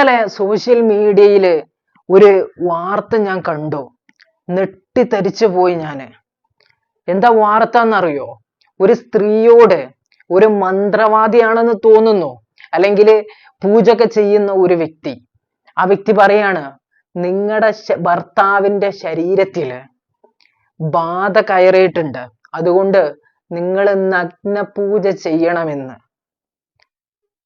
ഇന്നലെ സോഷ്യൽ മീഡിയയിൽ ഒരു വാർത്ത ഞാൻ കണ്ടു. നെട്ടിത്തരിച്ചു പോയി ഞാൻ എന്താ വാർത്ത എന്നറിയോ ഒരു സ്ത്രീയോട് ഒരു മന്ത്രവാദിയാണെന്ന് തോന്നുന്നു. അല്ലെങ്കിൽ പൂജയൊക്കെ ചെയ്യുന്ന ഒരു വ്യക്തി. ആ വ്യക്തി പറയാണ് നിങ്ങളുടെ ഭർത്താവിന്റെ ശരീരത്തിൽ ബാധ കയറിയിട്ടുണ്ട്. അതുകൊണ്ട് നിങ്ങൾ നഗ്ന പൂജ ചെയ്യണമെന്ന്.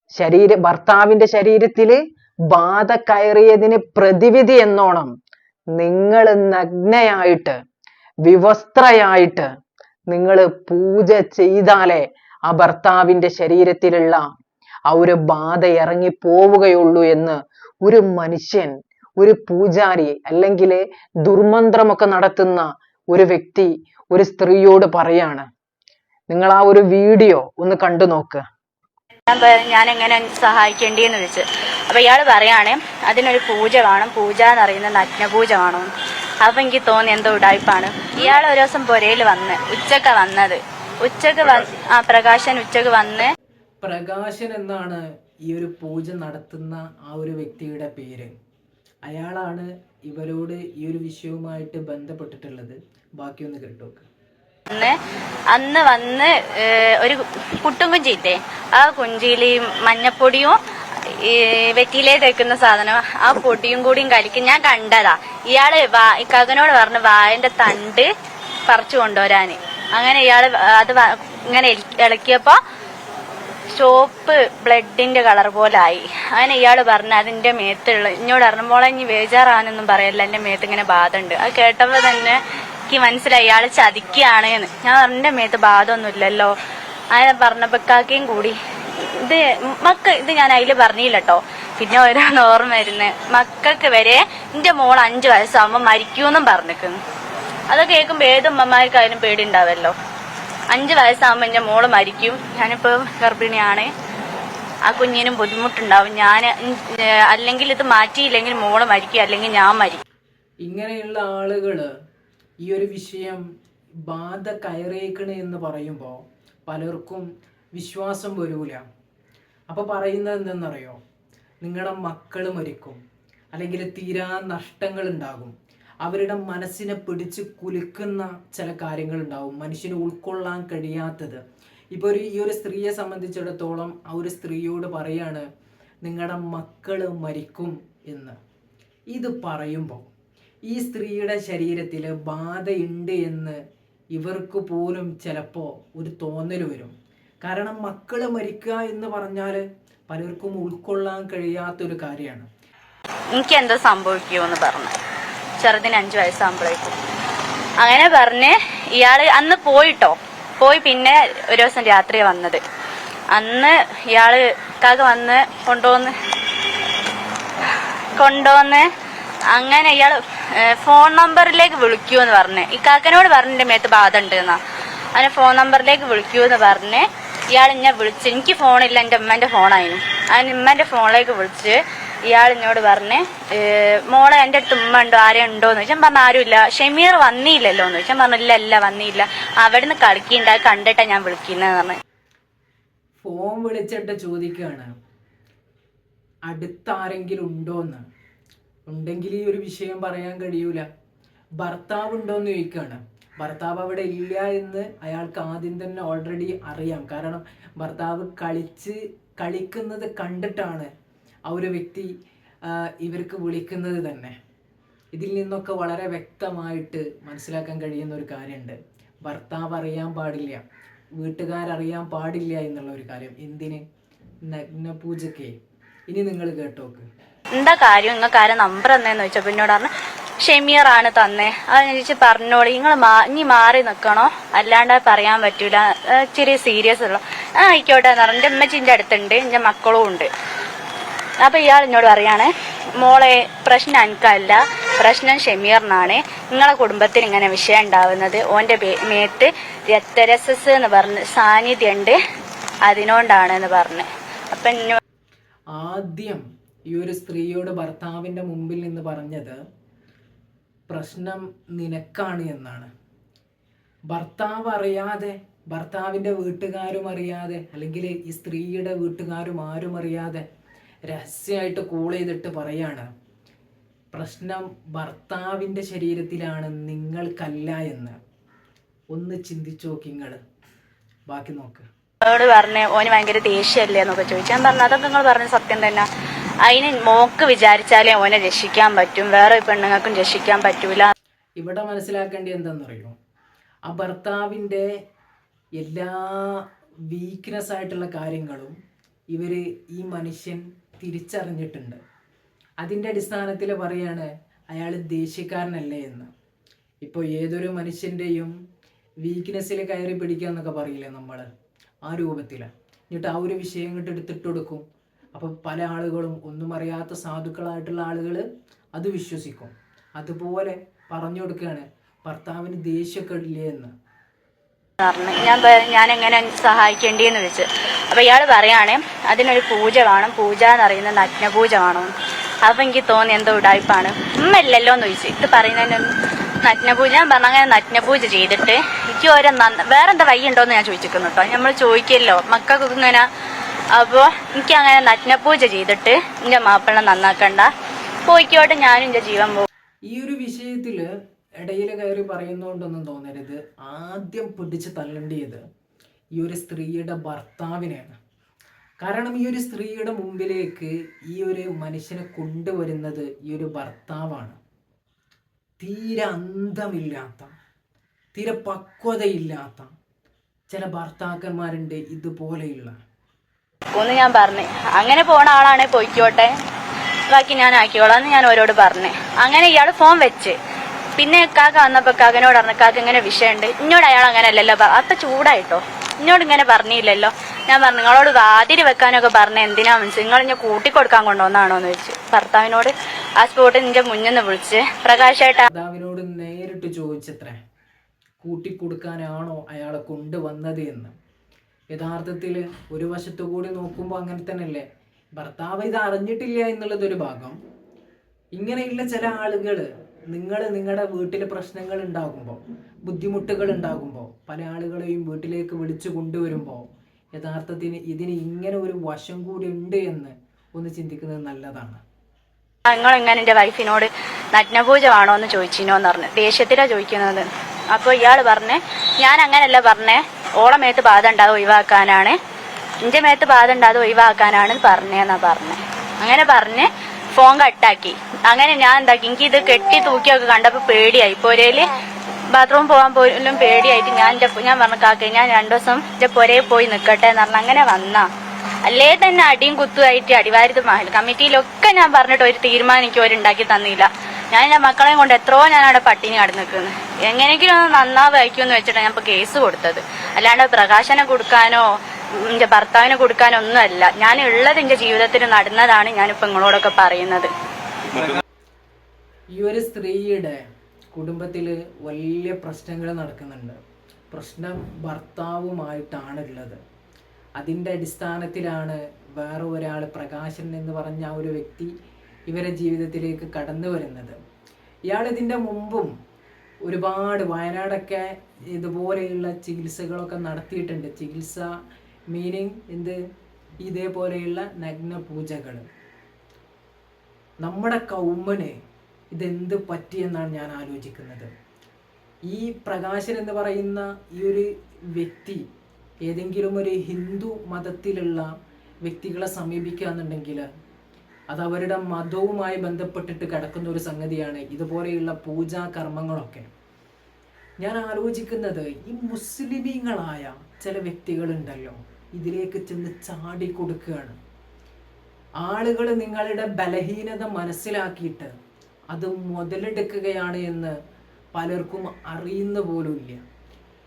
ശരീര ഭർത്താവിന്റെ ശരീരത്തിൽ ബാധ കയറിയതിന് പ്രതിവിധി എന്നോണം നിങ്ങൾ നഗ്നയായിട്ട് വിവസ്ത്രയായിട്ട് നിങ്ങൾ പൂജ ചെയ്താലേ ആ ഭർത്താവിന്റെ ശരീരത്തിലുള്ള ആ ഒരു ബാധ ഇറങ്ങി പോവുകയുള്ളൂ എന്ന് ഒരു മനുഷ്യൻ ഒരു പൂജാരി അല്ലെങ്കിൽ ദുർമന്ത്രമൊക്കെ നടത്തുന്ന ഒരു വ്യക്തി ഒരു സ്ത്രീയോട് പറയാണ്. നിങ്ങൾ ആ ഒരു വീഡിയോ ഒന്ന് കണ്ടു നോക്ക് ഞാൻ എങ്ങനെ സഹായിക്കേണ്ടിയെന്ന് ചോദിച്ചു. അപ്പൊ ഇയാൾ പറയാണ് അതിനൊരു പൂജ വേണം പൂജ എന്ന് പറയുന്നത് നഗ്നപൂജ വേണം. അപ്പൊ എനിക്ക് തോന്നി എന്തോ ഉടായ്പാണ്. ഇയാൾ ഒരു ദിവസം പുരയിൽ വന്ന് ഉച്ചക്ക വന്നത്. ഉച്ചയ്ക്ക് ആ പ്രകാശൻ ഉച്ചയ്ക്ക് വന്ന്. പ്രകാശൻ എന്നാണ് ഈ ഒരു പൂജ നടത്തുന്ന ആ ഒരു വ്യക്തിയുടെ പേര്. അയാളാണ് ഇവരോട് ഈ ഒരു വിഷയവുമായിട്ട് ബന്ധപ്പെട്ടിട്ടുള്ളത്. ബാക്കിയൊന്ന് കേട്ടോക്ക്. അന്ന് അന്ന് വന്ന് ഒരു കുട്ടും കുഞ്ചിയില്ലേ? ആ കുഞ്ചിയിൽ ഈ മഞ്ഞപ്പൊടിയും ഈ വെറ്റിയിലേ തേക്കുന്ന സാധനം ആ പൊടിയും കൂടിയും കലിക്ക് ഞാൻ കണ്ടതാ. ഇയാൾ വാ ഇക്കാക്കനോട് പറഞ്ഞു വായന്റെ തണ്ട് പറിച്ചു കൊണ്ടുവരാന്. അങ്ങനെ ഇയാൾ അത് ഇങ്ങനെ ഇള- ഇളക്കിയപ്പോ ചോപ്പ് ബ്ലഡിന്റെ കളർ ആയി അങ്ങനെ ഇയാൾ പറഞ്ഞു അതിന്റെ മേത്തുള്ള ഇഞ്ഞോട് അറിഞ്ഞപ്പോളെ ഇനി വേജാറാണെന്നൊന്നും പറയല്ല എന്റെ മേത്ത് ഇങ്ങനെ ബാധ ഉണ്ട് അത് കേട്ടപ്പോ തന്നെ എനിക്ക് മനസ്സിലായി ഇയാൾ ചതിക്കുകയാണ് എന്ന്. ഞാൻ പറഞ്ഞ മേത്ത് ബാധ ഒന്നും ഇല്ലല്ലോ അങ്ങനെ പറഞ്ഞപ്പോ കാക്കയും കൂടി ഇത് മക്ക ഇത് ഞാൻ അതിൽ പറഞ്ഞില്ല കേട്ടോ പിന്നെ ഓരോന്ന് ഓർമ്മ വരുന്നത് മക്കൾക്ക് വരെ എന്റെ മോൾ അഞ്ചു വയസ്സാവുമ്പോ മരിക്കൂന്നും പറഞ്ഞിരിക്കുന്നു അതൊക്കെ കേൾക്കുമ്പോ ഏത് അമ്മമാർക്കായാലും പേടി ഉണ്ടാവല്ലോ അഞ്ചു വയസ്സാകുമ്പോൾ എന്റെ മോൾ മരിക്കും. ഞാനിപ്പോ ഗർഭിണിയാണ്. ആ കുഞ്ഞിനും ബുദ്ധിമുട്ടുണ്ടാവും. ഞാൻ അല്ലെങ്കിൽ ഇത് മാറ്റിയില്ലെങ്കിൽ മോൾ മരിക്കും അല്ലെങ്കിൽ ഞാൻ മരിക്കും. ഇങ്ങനെയുള്ള ആളുകൾ ഈ ഒരു വിഷയം ബാധ കയറിയേക്കണേ എന്ന് പറയുമ്പോൾ പലർക്കും വിശ്വാസം വരൂല. അപ്പൊ പറയുന്നത് എന്തെന്നറിയോ? നിങ്ങളുടെ മക്കൾ മരിക്കും. അല്ലെങ്കിൽ തീരാ നഷ്ടങ്ങൾ ഉണ്ടാകും അവരുടെ മനസ്സിനെ പിടിച്ച് കുലുക്കുന്ന ചില കാര്യങ്ങൾ ഉണ്ടാവും മനുഷ്യന് ഉൾക്കൊള്ളാൻ കഴിയാത്തത്. ഇപ്പോൾ ഒരു ഈ ഒരു സ്ത്രീയെ സംബന്ധിച്ചിടത്തോളം ആ ഒരു സ്ത്രീയോട് പറയാണ് നിങ്ങളുടെ മക്കൾ മരിക്കും എന്ന്. ഇത് പറയുമ്പോൾ ഈ സ്ത്രീയുടെ ശരീരത്തിൽ ബാധയുണ്ട് എന്ന് ഇവർക്ക് പോലും ചിലപ്പോൾ ഒരു തോന്നൽ വരും. കാരണം മക്കൾ മരിക്കുക എന്ന് പറഞ്ഞാൽ പലർക്കും ഉൾക്കൊള്ളാൻ കഴിയാത്തൊരു കാര്യമാണ്. എനിക്ക് എന്തോ സംഭവിക്കുമെന്ന് പറഞ്ഞു. ചെറുതിന് അഞ്ചു വയസ്സാകുമ്പോഴേക്കും അങ്ങനെ പറഞ്ഞ് ഇയാൾ അന്ന് പോയിട്ടോ. പോയി പിന്നെ ഒരു ദിവസം രാത്രി വന്നത്. അന്ന് ഇയാൾ കാക്ക വന്ന് കൊണ്ടുവന്ന് കൊണ്ടുവന്ന് അങ്ങനെ ഇയാൾ ഫോൺ നമ്പറിലേക്ക് വിളിക്കൂ എന്ന് പറഞ്ഞ്. ഈ കാക്കനോട് പറഞ്ഞ് എന്റെ മേത്ത് ബാധ ഉണ്ട് എന്നാ അങ്ങനെ ഫോൺ നമ്പറിലേക്ക് വിളിക്കൂ എന്ന് പറഞ്ഞ് ഇയാൾ എന്നെ വിളിച്ച് എനിക്ക് ഫോണില്ല എന്റെ ഉമ്മന്റെ ഫോണായിരുന്നു അതിന് ഉമ്മന്റെ ഫോണിലേക്ക് വിളിച്ച് ഇയാൾ എന്നോട് പറഞ്ഞ് മോളെ എന്റെ അടുത്ത് ഉമ്മ ഉണ്ടോ ആരെയും ഉണ്ടോ എന്ന് ചോദിച്ചാൽ പറഞ്ഞു ആരുമില്ല. ഷെമീർ വന്നില്ലല്ലോ എന്ന് ചോദിച്ചാൽ പറഞ്ഞു ഇല്ല ഇല്ല വന്നില്ല. നിന്ന് കളിക്കുണ്ടായി കണ്ടിട്ടാ ഞാൻ വിളിക്കുന്നത് പറഞ്ഞു. ഫോൺ വിളിച്ചിട്ട് ചോദിക്കുകയാണ് അടുത്താരെങ്കിലും ഉണ്ടോ എന്ന് ഉണ്ടെങ്കിൽ ഈ ഒരു വിഷയം പറയാൻ കഴിയൂല. ഭർത്താവ് ഉണ്ടോ എന്ന് ചോദിക്കുകയാണ് ഭർത്താവ് അവിടെ ഇല്ല എന്ന് അയാൾക്ക് ആദ്യം തന്നെ ഓൾറെഡി അറിയാം. കാരണം ഭർത്താവ് കളിച്ച് കളിക്കുന്നത് കണ്ടിട്ടാണ് ആ ഒരു വ്യക്തി ഇവർക്ക് വിളിക്കുന്നത് തന്നെ. ഇതിൽ നിന്നൊക്കെ വളരെ വ്യക്തമായിട്ട് മനസ്സിലാക്കാൻ കഴിയുന്ന ഒരു കാര്യമുണ്ട്. ഭർത്താവ് അറിയാൻ പാടില്ല വീട്ടുകാരറിയാൻ പാടില്ല എന്നുള്ള ഒരു കാര്യം. എന്തിന്? നഗ്നപൂജയ്ക്ക് ഇനി നിങ്ങൾ കേട്ടോക്ക്. എന്താ കാര്യം? നിങ്ങൾക്ക് ആരെ നമ്പർ തന്നേന്ന് ചോദിച്ചപ്പോ എന്നോട് പറഞ്ഞു ഷെമീർ ആണ് തന്നേ. അത് ഞാൻ പറഞ്ഞോളി. നിങ്ങൾ ഇനി മാറി നിൽക്കണോ അല്ലാണ്ട് പറയാൻ പറ്റൂല. ഇച്ചിരി സീരിയസ് ഉള്ള. ആ ആയിക്കോട്ടെ എന്ന് പറഞ്ഞു. എന്റെ അമ്മച്ചിന്റെ അടുത്തുണ്ട്. എന്റെ മക്കളും ഉണ്ട്. അപ്പൊ ഇയാൾ എന്നോട് പറയാണ് മോളെ പ്രശ്നം എനിക്കല്ല പ്രശ്നം ഷെമീറിനാണ്. നിങ്ങളെ കുടുംബത്തിൽ ഇങ്ങനെ വിഷയം ഉണ്ടാവുന്നത്. ഓന്റെ പേ- മേത്ത് രക്തരസസ് എന്ന് പറഞ്ഞ് സാന്നിധ്യമുണ്ട് അതിനോണ്ടാണ് എന്ന് പറഞ്ഞ്. അപ്പൊ ആദ്യം ഈ ഒരു സ്ത്രീയോട് ഭർത്താവിന്റെ മുമ്പിൽ നിന്ന് പറഞ്ഞത് പ്രശ്നം നിനക്കാണ് എന്നാണ്. ഭർത്താവ് അറിയാതെ ഭർത്താവിന്റെ വീട്ടുകാരും അറിയാതെ അല്ലെങ്കിൽ ഈ സ്ത്രീയുടെ വീട്ടുകാരും ആരും അറിയാതെ രഹസ്യമായിട്ട് കോൾ ചെയ്തിട്ട് പറയാണ് പ്രശ്നം ഭർത്താവിന്റെ ശരീരത്തിലാണ് നിങ്ങൾക്കല്ല എന്ന്. ഒന്ന് ചിന്തിച്ചു നോക്കി നിങ്ങൾ ബാക്കി നോക്ക്. അവളോട് പറഞ്ഞ് ഓന് ഭയങ്കര ദേഷ്യമല്ലേ എന്നൊക്കെ ചോദിച്ചു. ഞാൻ പറഞ്ഞു അതൊക്കെ നിങ്ങൾ പറഞ്ഞ സത്യം തന്നെ. അതിന് മോക്ക് വിചാരിച്ചാലേ ഓനെ രക്ഷിക്കാൻ പറ്റും. വേറെ പെണ്ണുങ്ങൾക്കും രക്ഷിക്കാൻ പറ്റൂല. ഇവിടെ മനസ്സിലാക്കേണ്ടി എന്താണെന്നറിയോ ആ ഭർത്താവിന്റെ എല്ലാ വീക്ക്നെസ് ആയിട്ടുള്ള കാര്യങ്ങളും ഇവർ ഈ മനുഷ്യൻ തിരിച്ചറിഞ്ഞിട്ടുണ്ട്. അതിന്റെ അടിസ്ഥാനത്തിൽ പറയാണ് അയാൾ ദേഷ്യക്കാരനല്ലേ എന്ന്. ഇപ്പോൾ ഏതൊരു മനുഷ്യന്റെയും വീക്ക്നെസ്സിൽ കയറി പിടിക്കുക എന്നൊക്കെ പറയില്ലേ നമ്മൾ ആ രൂപത്തിൽ എന്നിട്ട് ആ ഒരു വിഷയം ഇങ്ങോട്ട് എടുത്തിട്ട് കൊടുക്കും. അപ്പം പല ആളുകളും ഒന്നും അറിയാത്ത സാധുക്കളായിട്ടുള്ള ആളുകൾ അത് വിശ്വസിക്കും. അതുപോലെ പറഞ്ഞു കൊടുക്കുകയാണ് ഭർത്താവിന് ദേഷ്യമൊക്കെ എന്ന്? ഞാൻ ഞാൻ എങ്ങനെ സഹായിക്കേണ്ടിയെന്ന് വെച്ച് അപ്പൊ ഇയാൾ പറയുകയാണെ അതിനൊരു പൂജ വേണം പൂജ എന്ന് പറയുന്നത് നഗ്നപൂജ വേണം. അപ്പൊ എനിക്ക് തോന്നി എന്തോ ഉടായ്പാണ്. ഉമ്മല്ലല്ലോ എന്ന് ചോദിച്ചു. ഇത് പറയുന്നതിന് നഗ്നപൂജ ഞാൻ പറഞ്ഞ അങ്ങനെ നഗ്നപൂജ ചെയ്തിട്ട് എനിക്ക് ഓരോ വേറെന്താ വേറെന്താ വഴി ഉണ്ടോന്ന് ഞാൻ ചോദിച്ചിരിക്കുന്നു കേട്ടോ നമ്മൾ ചോദിക്കല്ലോ. മക്കൾക്കൊക്കെ ഇങ്ങനെ അപ്പോൾ എനിക്ക് അങ്ങനെ നഗ്നപൂജ ചെയ്തിട്ട് എന്റെ മാപ്പിള നന്നാക്കണ്ട. പോയിക്കോട്ടെ ഞാനും എന്റെ ജീവൻ പോകും ഈ ഒരു വിഷയത്തിൽ ഇടയിൽ കയറി പറയുന്നോണ്ടൊന്നും തോന്നരുത്. ആദ്യം പിടിച്ച് തള്ളേണ്ടിയത് ഈ ഒരു സ്ത്രീയുടെ ഭർത്താവിനെയാണ്. കാരണം ഈ ഒരു സ്ത്രീയുടെ മുമ്പിലേക്ക് ഈ ഒരു മനുഷ്യനെ കൊണ്ടുവരുന്നത് ഈ ഒരു ഭർത്താവാണ്. തീരെ അന്തമില്ലാത്ത തീരെ പക്വതയില്ലാത്ത ചില ഭർത്താക്കന്മാരുണ്ട് ഇതുപോലെയുള്ള. ഒന്ന് ഞാൻ പറഞ്ഞു. അങ്ങനെ പോണ ആളാണെ പോയിക്കോട്ടെ. ബാക്കി ഞാൻ ആക്കിയോളാം എന്ന് ഞാൻ ഓരോട് പറഞ്ഞു. അങ്ങനെ ഇയാൾ ഫോൺ വെച്ച്. പിന്നെ കാക്ക വന്നപ്പോ കാക്കനോട് പറഞ്ഞു കാക്ക ഇങ്ങനെ വിഷയമുണ്ട്. ഇന്നോട് അയാൾ അങ്ങനെ അല്ലല്ലോ അത്ത ചൂടായിട്ടോ? ഇന്നോട് ഇങ്ങനെ പറഞ്ഞില്ലല്ലോ? ഞാൻ പറഞ്ഞു നിങ്ങളോട് വാതിരി വെക്കാനൊക്കെ പറഞ്ഞ എന്തിനാ മനസ്സിൽ നിങ്ങൾ ഇന്നെ കൂട്ടിക്കൊടുക്കാൻ കൊണ്ടുവന്നാണോ എന്ന് ചോദിച്ചു. ഭർത്താവിനോട് ആ സ്പോട്ട് നിന്റെ മുന്നിൽ വിളിച്ച് പ്രകാശായിട്ട് നേരിട്ട് ചോദിച്ചത്രേ കൂട്ടിക്കൊടുക്കാനാണോ അയാളെ കൊണ്ടുവന്നത് എന്ന്? യഥാർത്ഥത്തിൽ ഒരു വശത്തു കൂടി നോക്കുമ്പോൾ അങ്ങനെ തന്നെയല്ലേ? ഭർത്താവ് ഇത് അറിഞ്ഞിട്ടില്ല എന്നുള്ളതൊരു ഭാഗം. ഇങ്ങനെയുള്ള ചില ആളുകൾ നിങ്ങൾ നിങ്ങളുടെ വീട്ടിൽ പ്രശ്നങ്ങൾ ഉണ്ടാകുമ്പോൾ ബുദ്ധിമുട്ടുകൾ ഉണ്ടാകുമ്പോൾ പല ആളുകളെയും വീട്ടിലേക്ക് വിളിച്ചു കൊണ്ടുവരുമ്പോൾ യഥാർത്ഥത്തിന് ഇതിന് ഇങ്ങനെ ഒരു വശം കൂടി ഉണ്ട് എന്ന് ഒന്ന് ചിന്തിക്കുന്നത് നല്ലതാണ്. നിങ്ങൾ എങ്ങനെ എന്റെ വൈഫിനോട് നഗ്നപൂജ വേണോ എന്ന് ചോദിച്ചിനോന്ന് പറഞ്ഞു ദേഷ്യത്തിലാ ചോദിക്കുന്നത്. അപ്പോൾ ഇയാൾ പറഞ്ഞ് ഞാൻ അങ്ങനല്ല പറഞ്ഞേ ഓളെ മേത്ത് ബാധ ഉണ്ടാതെ ഒഴിവാക്കാനാണ്. എന്റെ മേത്ത് ബാധ ഉണ്ടാതെ ഒഴിവാക്കാനാണ് പറഞ്ഞേന്നാ പറഞ്ഞേ. അങ്ങനെ പറഞ്ഞ് ഫോൺ കട്ടാക്കി. അങ്ങനെ ഞാൻ എന്താക്കി? എനിക്ക് ഇത് കെട്ടി തൂക്കിയൊക്കെ കണ്ടപ്പോ പേടിയായി. പോരേൽ ബാത്റൂം പോകാൻ പോലും പേടിയായിട്ട് ഞാൻ എന്റെ ഞാൻ പറഞ്ഞ കാക്ക ഞാൻ രണ്ടു ദിവസം എന്റെ പുരയിൽ പോയി നിക്കട്ടെ എന്ന് പറഞ്ഞു അങ്ങനെ വന്നാ. അല്ലേ തന്നെ അടിയും കുത്തുമായിട്ട് അടിവാരത് മഹൽ കമ്മിറ്റിയിലൊക്കെ ഞാൻ പറഞ്ഞിട്ട് ഒരു തീരുമാനം എനിക്ക് അവരുണ്ടാക്കി തന്നില്ല. ഞാൻ എന്റെ മക്കളെയും കൊണ്ട് എത്രയോ ഞാൻ അവിടെ പട്ടിണി കടന്നു നിൽക്കുന്നത് എങ്ങനെയെങ്കിലും ഒന്ന് നന്നാവായിക്കുമെന്ന് വെച്ചിട്ടാണ് ഞാൻ ഇപ്പൊ കേസ് കൊടുത്തത്. അല്ലാണ്ട് പ്രകാശനം കൊടുക്കാനോ എന്റെ ഭർത്താവിന് കൊടുക്കാനോ ഒന്നുമല്ല. ഞാൻ ഉള്ളത് എന്റെ ജീവിതത്തിൽ നടന്നതാണ് ഞാനിപ്പോ നിങ്ങളോടൊക്കെ പറയുന്നത്. ഈ ഒരു സ്ത്രീയുടെ കുടുംബത്തിൽ വലിയ പ്രശ്നങ്ങൾ നടക്കുന്നുണ്ട്. പ്രശ്നം ഭർത്താവുമായിട്ടാണ് ഉള്ളത് അതിന്റെ അടിസ്ഥാനത്തിലാണ് വേറെ ഒരാൾ പ്രകാശൻ എന്ന് പറഞ്ഞ ആ ഒരു വ്യക്തി ഇവരെ ജീവിതത്തിലേക്ക് കടന്നു വരുന്നത്. ഇയാൾ ഇതിന്റെ മുമ്പും ഒരുപാട് വയനാടൊക്കെ ഇതുപോലെയുള്ള ചികിത്സകളൊക്കെ നടത്തിയിട്ടുണ്ട്. ചികിത്സ മീനിങ് എന്ത്? ഇതേപോലെയുള്ള നഗ്ന പൂജകൾ നമ്മുടെ കൗമ്മന് ഇതെന്ത് പറ്റിയെന്നാണ് ഞാൻ ആലോചിക്കുന്നത്. ഈ പ്രകാശൻ എന്ന് പറയുന്ന ഈ ഒരു വ്യക്തി ഏതെങ്കിലും ഒരു ഹിന്ദു മതത്തിലുള്ള വ്യക്തികളെ സമീപിക്കുക എന്നുണ്ടെങ്കിൽ അത് അവരുടെ മതവുമായി ബന്ധപ്പെട്ടിട്ട് കിടക്കുന്ന ഒരു സംഗതിയാണ് ഇതുപോലെയുള്ള പൂജാ കർമ്മങ്ങളൊക്കെ. ഞാൻ ആലോചിക്കുന്നത് ഈ മുസ്ലിമീങ്ങളായ ചില വ്യക്തികളുണ്ടല്ലോ ഇതിലേക്ക് ചെന്ന് ചാടി കൊടുക്കുകയാണ്. ആളുകൾ നിങ്ങളുടെ ബലഹീനത മനസ്സിലാക്കിയിട്ട് അത് മുതലെടുക്കുകയാണ് എന്ന് പലർക്കും അറിയുന്ന പോലുമില്ല.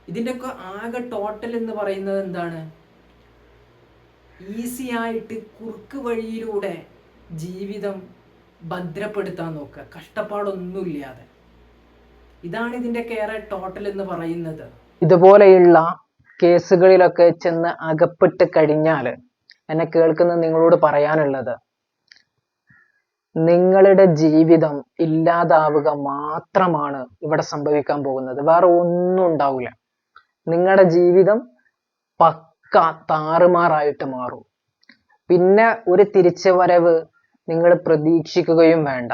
ഇതിന്റെയൊക്കെ ആകെ ടോട്ടൽ എന്ന് പറയുന്നത് എന്താണ്? ഈസി ആയിട്ട് കുറുക്ക് വഴിയിലൂടെ ജീവിതം ഭദ്രപ്പെടുത്താൻ നോക്കുക. കഷ്ടപ്പാടൊന്നുമില്ലാതെ. ഇതാണ് ഇതിന്റെ കെയർ ടോട്ടൽ എന്ന് പറയുന്നത്. ഇതുപോലെയുള്ള കേസുകളിലൊക്കെ ചെന്ന് അകപ്പെട്ട് കഴിഞ്ഞാൽ എന്നെ കേൾക്കുന്ന നിങ്ങളോട് പറയാനുള്ളത് നിങ്ങളുടെ ജീവിതം ഇല്ലാതാവുക മാത്രമാണ് ഇവിടെ സംഭവിക്കാൻ പോകുന്നത്. വേറെ ഒന്നും ഉണ്ടാവില്ല. നിങ്ങളുടെ ജീവിതം പക്ക താറുമാറായിട്ട് മാറും. പിന്നെ ഒരു തിരിച്ചു വരവ് നിങ്ങൾ പ്രതീക്ഷിക്കുകയും വേണ്ട.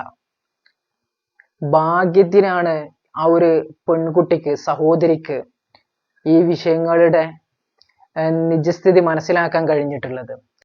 ഭാഗ്യത്തിനാണ് ആ ഒരു പെൺകുട്ടിക്ക് സഹോദരിക്ക് ഈ വിഷയങ്ങളുടെ നിജസ്ഥിതി മനസ്സിലാക്കാൻ കഴിഞ്ഞിട്ടുള്ളത്.